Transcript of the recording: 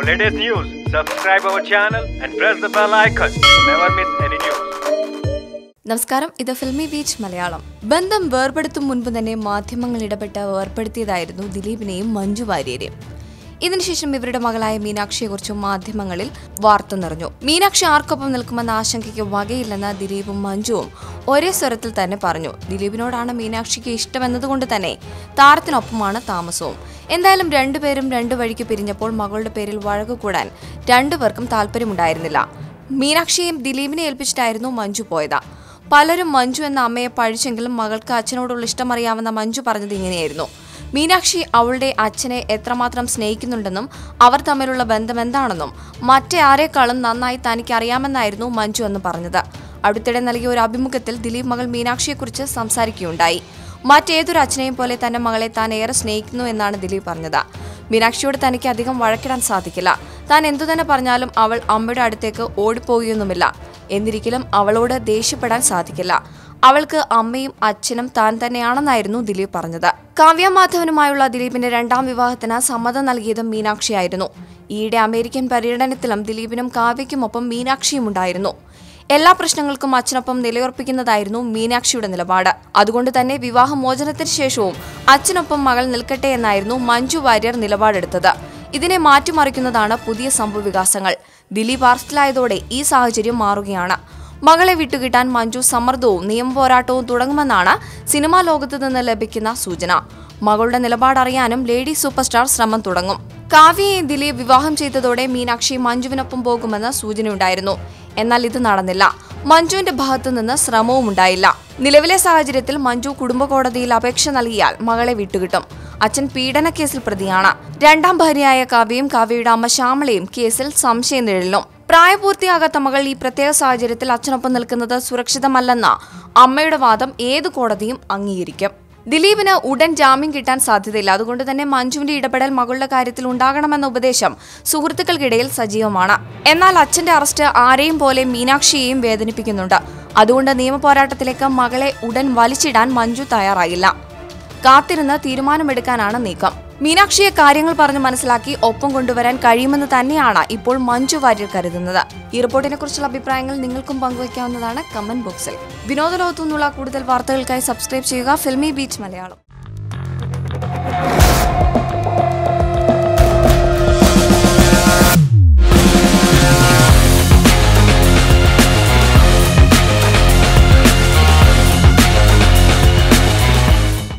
latest news, subscribe our channel and press the bell icon to never miss any news. നമസ്കാരം. ഇത് filmy beach Malayalam. ബന്ധം വേർപെടുത്തും മുൻപ് തന്നെ മാധ്യമങ്ങൾ ഇടപെട്ട് വേർപ്പെടുത്തിയതായിരുന്നു ദിലീപിനെയും മഞ്ജു വാര്യരെയും. ഇതിനുശേഷം ഇവരുടെ മകളായ മീനാക്ഷിയെക്കുറിച്ചും മാധ്യമങ്ങളിൽ വാർത്ത നിറഞ്ഞു. മീനാക്ഷി ആർക്കൊപ്പം നിൽക്കുമെന്ന ആശങ്കയ്ക്ക് വകയില്ലെന്ന് ദിലീപും മഞ്ജുവും ഒരേ സ്വരത്തിൽ തന്നെ പറഞ്ഞു. ദിലീപിനോടാണ് മീനാക്ഷിക്ക് ഇഷ്ടമെന്നതുകൊണ്ട് തന്നെ താരത്തിനൊപ്പമാണ് താമസവും. എന്തായാലും രണ്ടുപേരും രണ്ടു വഴിക്ക് പിരിഞ്ഞപ്പോൾ മകളുടെ പേരിൽ വഴക്ക് കൂടാൻ രണ്ടുപേർക്കും താല്പര്യമുണ്ടായിരുന്നില്ല മീനാക്ഷിയെയും ദിലീപിനെ ഏൽപ്പിച്ചിട്ടായിരുന്നു മഞ്ജു പോയത്. പലരും മഞ്ജു എന്ന അമ്മയെ പഴിച്ചെങ്കിലും മകൾക്ക് അച്ഛനോടുള്ള ഇഷ്ടമറിയാവുന്ന മഞ്ജു പറഞ്ഞത് ഇങ്ങനെയായിരുന്നു. മീനാക്ഷി അവളുടെ അച്ഛനെ എത്രമാത്രം സ്നേഹിക്കുന്നുണ്ടെന്നും അവർ തമ്മിലുള്ള ബന്ധം എന്താണെന്നും മറ്റേ ആരെക്കാളും നന്നായി തനിക്കറിയാമെന്നായിരുന്നു മഞ്ജു എന്ന് പറഞ്ഞത്. അടുത്തിടെ നൽകിയ ഒരു അഭിമുഖത്തിൽ ദിലീപ് മകൾ മീനാക്ഷിയെക്കുറിച്ച് സംസാരിക്കുകയുണ്ടായി. മറ്റേതൊരു അച്ഛനെയും പോലെ തന്റെ മകളെ താൻ ഏറെ സ്നേഹിക്കുന്നു എന്നാണ് ദിലീപ് പറഞ്ഞത്. മീനാക്ഷിയോട് തനിക്ക് അധികം വഴക്കിടാൻ സാധിക്കില്ല. താൻ എന്തു തന്നെ പറഞ്ഞാലും അവൾ അമ്മയുടെ അടുത്തേക്ക് ഓടിപ്പോകുകയൊന്നുമില്ല. എന്നിരിക്കലും അവളോട് ദേഷ്യപ്പെടാൻ സാധിക്കില്ല. അവൾക്ക് അമ്മയും അച്ഛനും താൻ തന്നെയാണെന്നായിരുന്നു ദിലീപ് പറഞ്ഞത്. കാവ്യ മാധവനുമായുള്ള ദിലീപിന്റെ രണ്ടാം വിവാഹത്തിന് സമ്മതം നൽകിയതും മീനാക്ഷിയായിരുന്നു. ഈയിടെ അമേരിക്കൻ പര്യടനത്തിലും ദിലീപിനും കാവ്യയ്ക്കുമൊപ്പം മീനാക്ഷിയും ഉണ്ടായിരുന്നു. എല്ലാ പ്രശ്നങ്ങൾക്കും അച്ഛനൊപ്പം നിലയുറപ്പിക്കുന്നതായിരുന്നു മീനാക്ഷിയുടെ നിലപാട്. അതുകൊണ്ട് തന്നെ വിവാഹമോചനത്തിന് ശേഷവും അച്ഛനൊപ്പം മകൾ നിൽക്കട്ടെ എന്നായിരുന്നു മഞ്ജു വാര്യർ നിലപാടെടുത്തത്. ഇതിനെ മാറ്റിമറിക്കുന്നതാണ് പുതിയ സംഭവവികാസങ്ങൾ. ദിലീപ് അറസ്റ്റിലായതോടെ ഈ സാഹചര്യം മാറുകയാണ്. മകളെ വിട്ടുകിട്ടാൻ മഞ്ജു സമ്മർദ്ദവും നിയമപോരാട്ടവും തുടങ്ങുമെന്നാണ് സിനിമാ ലോകത്ത് നിന്ന് ലഭിക്കുന്ന സൂചന. മകളുടെ നിലപാടറിയാനും ലേഡി സൂപ്പർ സ്റ്റാർ ശ്രമം തുടങ്ങും. കാവ്യയെ ദിലീപ് വിവാഹം ചെയ്തതോടെ മീനാക്ഷി മഞ്ജുവിനൊപ്പം പോകുമെന്ന് സൂചനയുണ്ടായിരുന്നു. എന്നാൽ ഇത് നടന്നില്ല. മഞ്ജുവിന്റെ ഭാഗത്തു നിന്ന് ശ്രമവും ഉണ്ടായില്ല. നിലവിലെ സാഹചര്യത്തിൽ മഞ്ജു കുടുംബ കോടതിയിൽ അപേക്ഷ നൽകിയാൽ മകളെ വിട്ടുകിട്ടും. അച്ഛൻ പീഡനക്കേസിൽ പ്രതിയാണ്. രണ്ടാം ഭാര്യയായ കാവ്യയും കാവ്യയുടെ അമ്മ ശ്യാമളയും കേസിൽ സംശയം നിഴലിലും പ്രായപൂർത്തിയാകാത്ത മകൾ ഈ പ്രത്യേക സാഹചര്യത്തിൽ അച്ഛനൊപ്പം നിൽക്കുന്നത് സുരക്ഷിതമല്ലെന്ന അമ്മയുടെ വാദം ഏത് കോടതിയും അംഗീകരിക്കും. ദിലീപിന് ഉടൻ ജാമ്യം കിട്ടാൻ സാധ്യതയില്ല. അതുകൊണ്ട് തന്നെ മഞ്ജുവിന്റെ ഇടപെടൽ മകളുടെ കാര്യത്തിൽ ഉണ്ടാകണമെന്ന ഉപദേശം സുഹൃത്തുക്കൾക്കിടയിൽ സജീവമാണ്. എന്നാൽ അച്ഛന്റെ അറസ്റ്റ് ആരെയും പോലെ മീനാക്ഷിയെയും വേദനിപ്പിക്കുന്നുണ്ട്. അതുകൊണ്ട് നിയമപോരാട്ടത്തിലേക്ക് മകളെ ഉടൻ വലിച്ചിടാൻ മഞ്ജു തയ്യാറായില്ല. കാത്തിരുന്ന് തീരുമാനമെടുക്കാനാണ് നീക്കം. മീനാക്ഷിയെ കാര്യങ്ങൾ പറഞ്ഞ് മനസ്സിലാക്കി ഒപ്പം കൊണ്ടുവരാൻ കഴിയുമെന്ന് തന്നെയാണ് ഇപ്പോൾ മഞ്ജു വാര്യർ കരുതുന്നത്. ഈ റിപ്പോർട്ടിനെ കുറിച്ചുള്ള അഭിപ്രായങ്ങൾ നിങ്ങൾക്കും പങ്കുവയ്ക്കാവുന്നതാണ് കമന്റ് ബോക്സിൽ. വിനോദ നിന്നുള്ള കൂടുതൽ വാർത്തകൾക്കായി സബ്സ്ക്രൈബ് ചെയ്യുക ഫിൽമി ബീച്ച് മലയാളം.